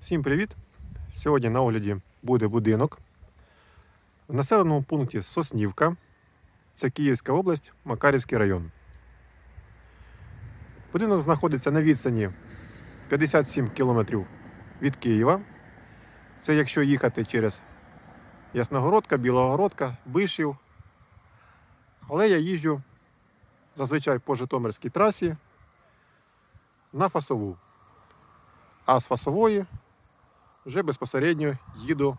Всім привіт! Сьогодні на огляді буде будинок в населеному пункті Соснівка. Це Київська область, Макарівський район. Будинок знаходиться на відстані 57 км від Києва. Це якщо їхати через Ясногородка, Білогородка, Бишів. Але я їжджу зазвичай по Житомирській трасі на фасову. А з фасової вже безпосередньо їду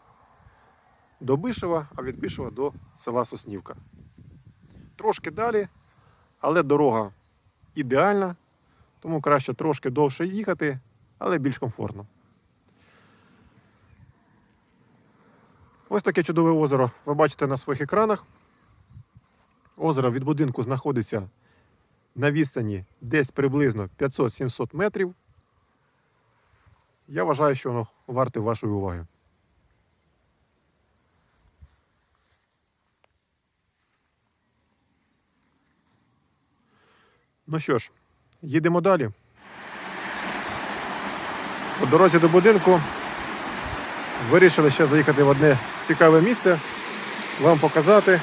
до Бишева, а від Бишева до села Соснівка. Трошки далі, але дорога ідеальна, тому краще трошки довше їхати, але більш комфортно. Ось таке чудове озеро ви бачите на своїх екранах. Озеро від будинку знаходиться на відстані десь приблизно 500-700 метрів. Я вважаю, що воно варте вашої уваги. Ну що ж, їдемо далі. По дорозі до будинку вирішили ще заїхати в одне цікаве місце, вам показати.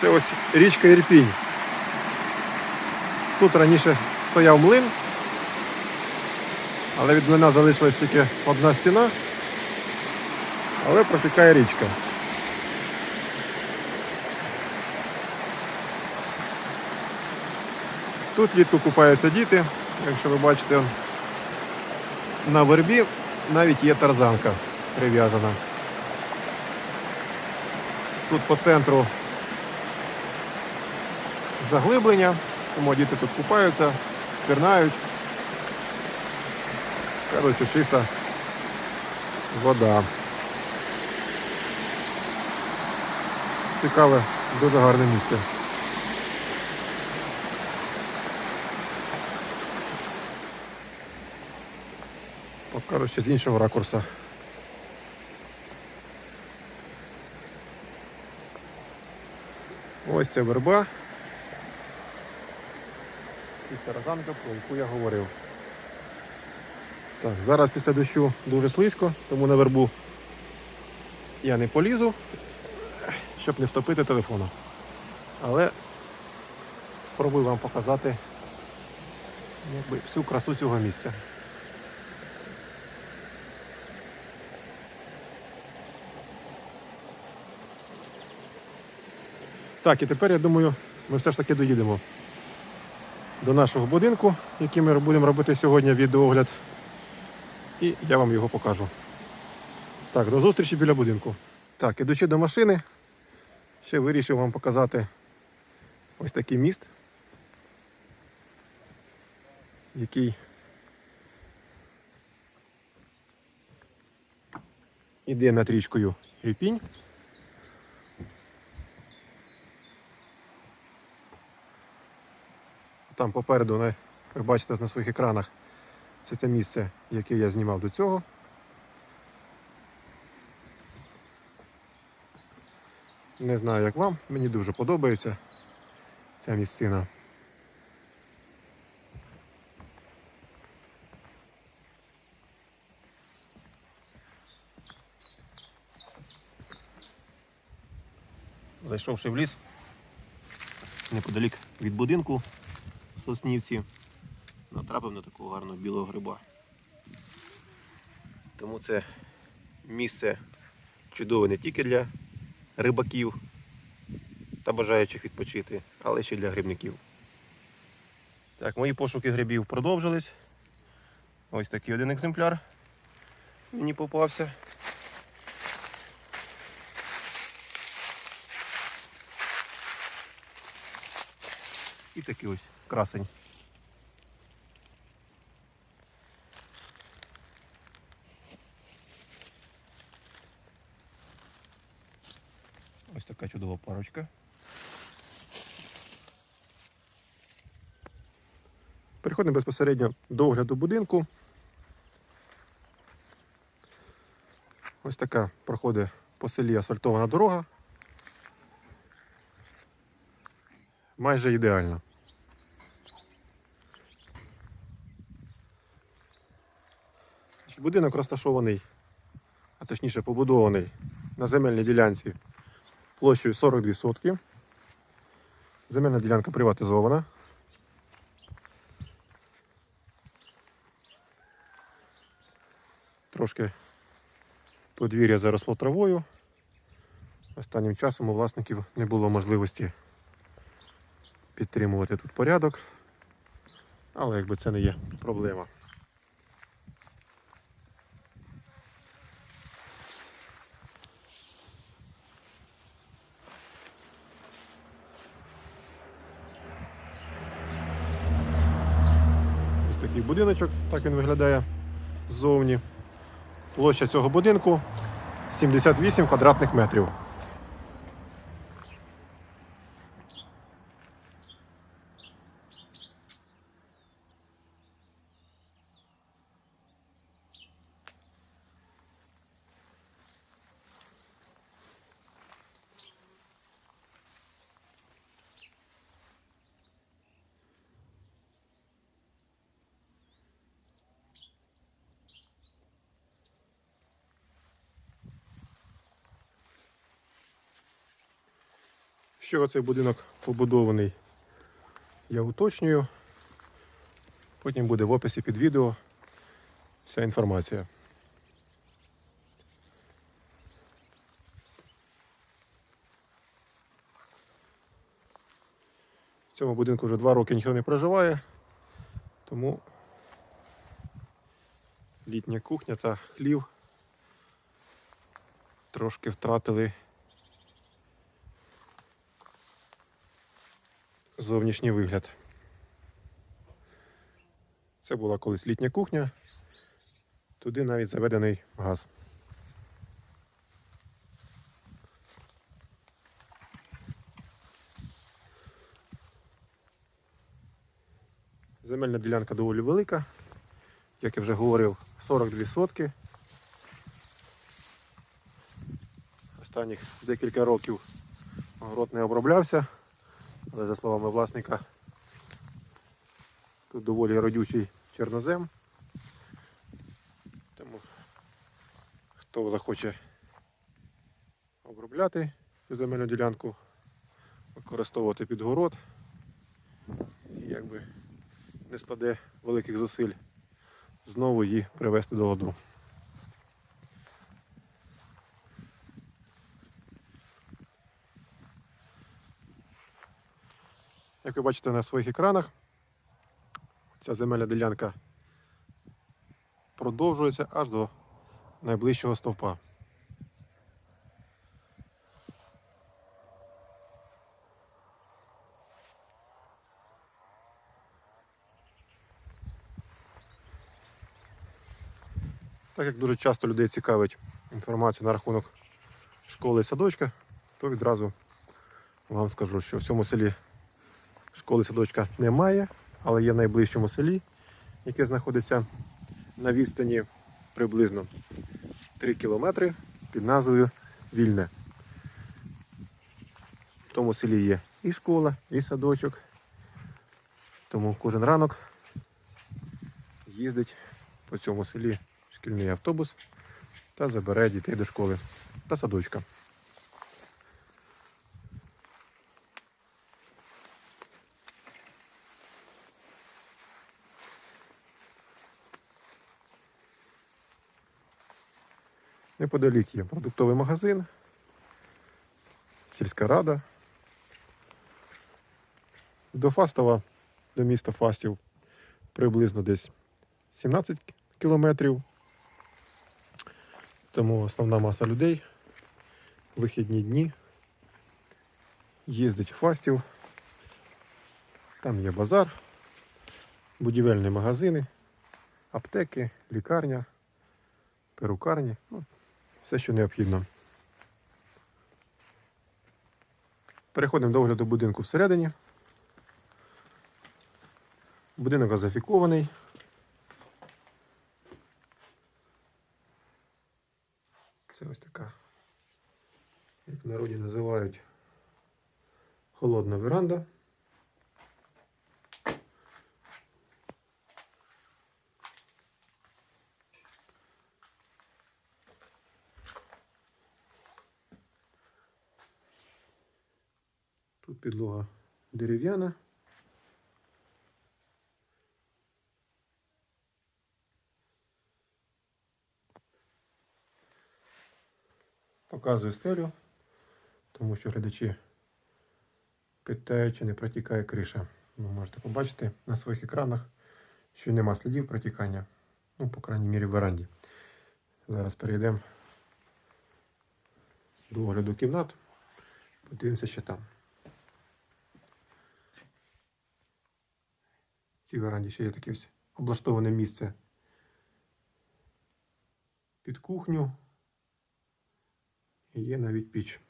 Це ось річка Ірпінь. Тут раніше стояв млин, але від млина залишилась тільки одна стіна, але протікає річка. Тут влітку купаються діти, якщо ви бачите, на вербі навіть є тарзанка прив'язана. Тут по центру заглиблення, тому діти тут купаються, пірнають. Коротше, чиста вода. Цікаве, дуже гарне місце. Покажу ще з іншого ракурса. Ось ця верба. І тарзанка, про яку я говорив. Так, зараз після дощу дуже слизько, тому на вербу я не полізу, щоб не втопити телефону. Але спробую вам показати якби, всю красу цього місця. Так, і тепер я думаю, ми все ж таки доїдемо до нашого будинку, який ми будемо робити сьогодні відеоогляд. І я вам його покажу. Так, до зустрічі біля будинку. Так, ідучи до машини, ще вирішив вам показати ось такий міст, який іде над річкою Ріпінь. Там попереду, ви бачите на своїх екранах, це те місце, яке я знімав до цього. Не знаю, як вам, мені дуже подобається ця місцина. Зайшовши в ліс, неподалік від будинку в Соснівці, натрапив на такого гарного білого гриба. Тому це місце чудове не тільки для рибаків та бажаючих відпочити, але ще й для грибників. Так, мої пошуки грибів продовжились. Ось такий один екземпляр мені попався. І такий ось красень. Така чудова парочка. Переходимо безпосередньо до огляду будинку. Ось така проходить по селі асфальтована дорога. Майже ідеальна. Будинок розташований, а точніше побудований на земельній ділянці площею 42 сотки. Земельна ділянка приватизована. Трошки подвір'я заросло травою. Останнім часом у власників не було можливості підтримувати тут порядок, але якби це не є проблема. Ось такий будиночок, так він виглядає ззовні. Площа цього будинку 78 квадратних метрів. Чого цей будинок побудований, я уточнюю. Потім буде в описі під відео вся інформація. В цьому будинку вже два роки ніхто не проживає, тому літня кухня та хлів трошки втратили зовнішній вигляд. Це була колись літня кухня, туди навіть заведений газ. Земельна ділянка доволі велика, як я вже говорив, 42 сотки. Останніх декілька років город не оброблявся. Але за словами власника, тут доволі родючий чорнозем. Тому хто захоче обробляти цю земельну ділянку, використовувати під город і якби не складе великих зусиль знову її привести до ладу. Як ви бачите на своїх екранах, ця земельна ділянка продовжується аж до найближчого стовпа. Так як дуже часто людей цікавить інформація на рахунок школи і садочка, то відразу вам скажу, що в цьому селі Школи садочка немає, але є в найближчому селі, яке знаходиться на відстані приблизно 3 кілометри під назвою Вільне. В тому селі є і школа, і садочок. Тому кожен ранок їздить по цьому селі шкільний автобус та забере дітей до школи та садочка. Неподалік є продуктовий магазин, сільська рада. До Фастова, до міста Фастів приблизно десь 17 кілометрів. Тому основна маса людей вихідні дні їздить в Фастів. Там є базар, будівельні магазини, аптеки, лікарня, перукарні. Ну, все, що необхідно. Переходимо до огляду будинку всередині. Будинок газифікований. Це ось така, як народі називають, холодна веранда. Тут підлога дерев'яна. Показую стелю, тому що глядачі питають, чи не протікає криша. Ви можете побачити на своїх екранах, що нема слідів протікання. Ну, по крайній мірі, в веранді. Зараз перейдемо до огляду кімнат. Подивимося, що там. Цій веранді ще є таке ось облаштоване місце під кухню. І є навіть піч.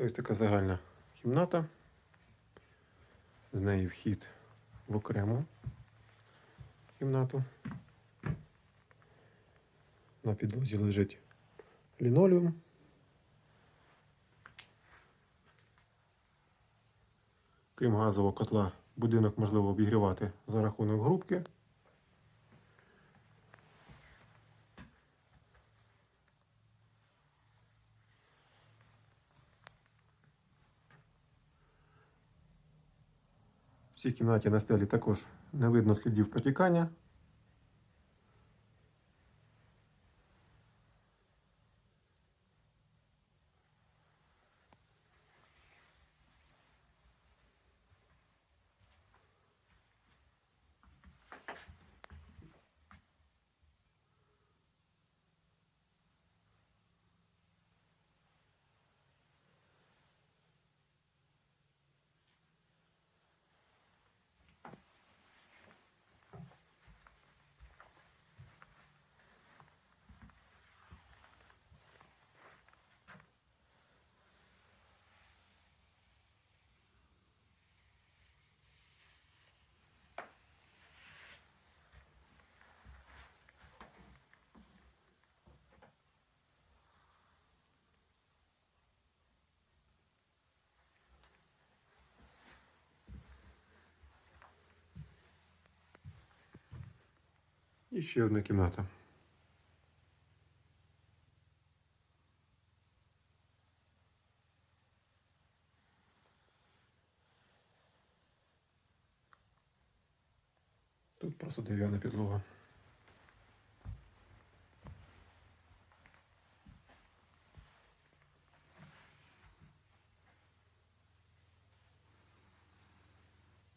Це ось така загальна кімната. З неї вхід в окрему кімнату. На підлозі лежить лінолеум. Крім газового котла, будинок можливо обігрівати за рахунок грубки. В цій кімнаті на стелі також не видно слідів протікання. І ще одна кімната. Тут просто дерев'яна підлога.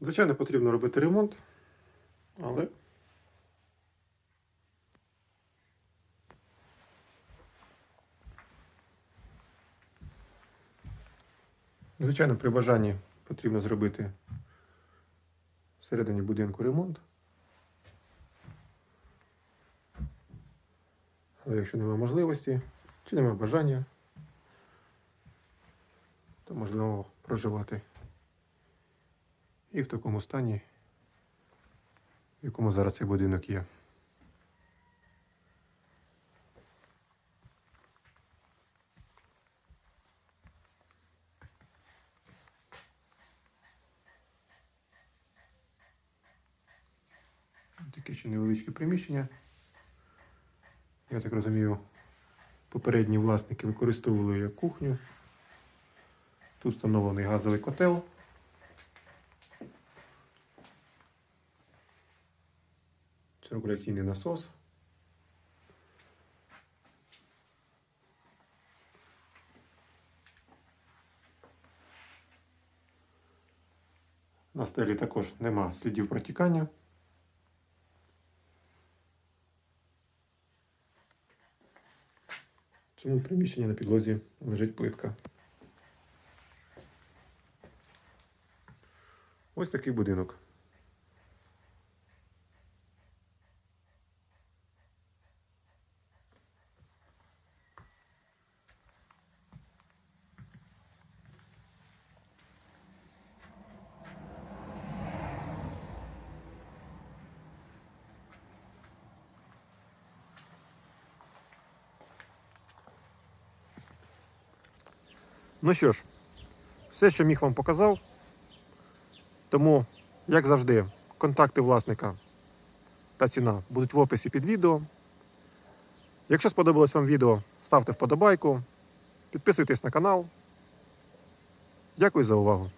Звичайно, потрібно робити ремонт, але Звичайно, при бажанні потрібно зробити всередині будинку ремонт. Але якщо немає можливості чи немає бажання, то можливо проживати і в такому стані, в якому зараз цей будинок є. Ще невеличке приміщення. Я так розумію, попередні власники використовували як кухню. Тут встановлений газовий котел. Циркуляційний насос. На стелі також нема слідів протікання. В цьому приміщенні на підлозі лежить плитка. Ось такий будинок. Ну що ж, все, що міг вам показав. Тому, як завжди, контакти власника та ціна будуть в описі під відео. Якщо сподобалось вам відео, ставте вподобайку, підписуйтесь на канал. Дякую за увагу.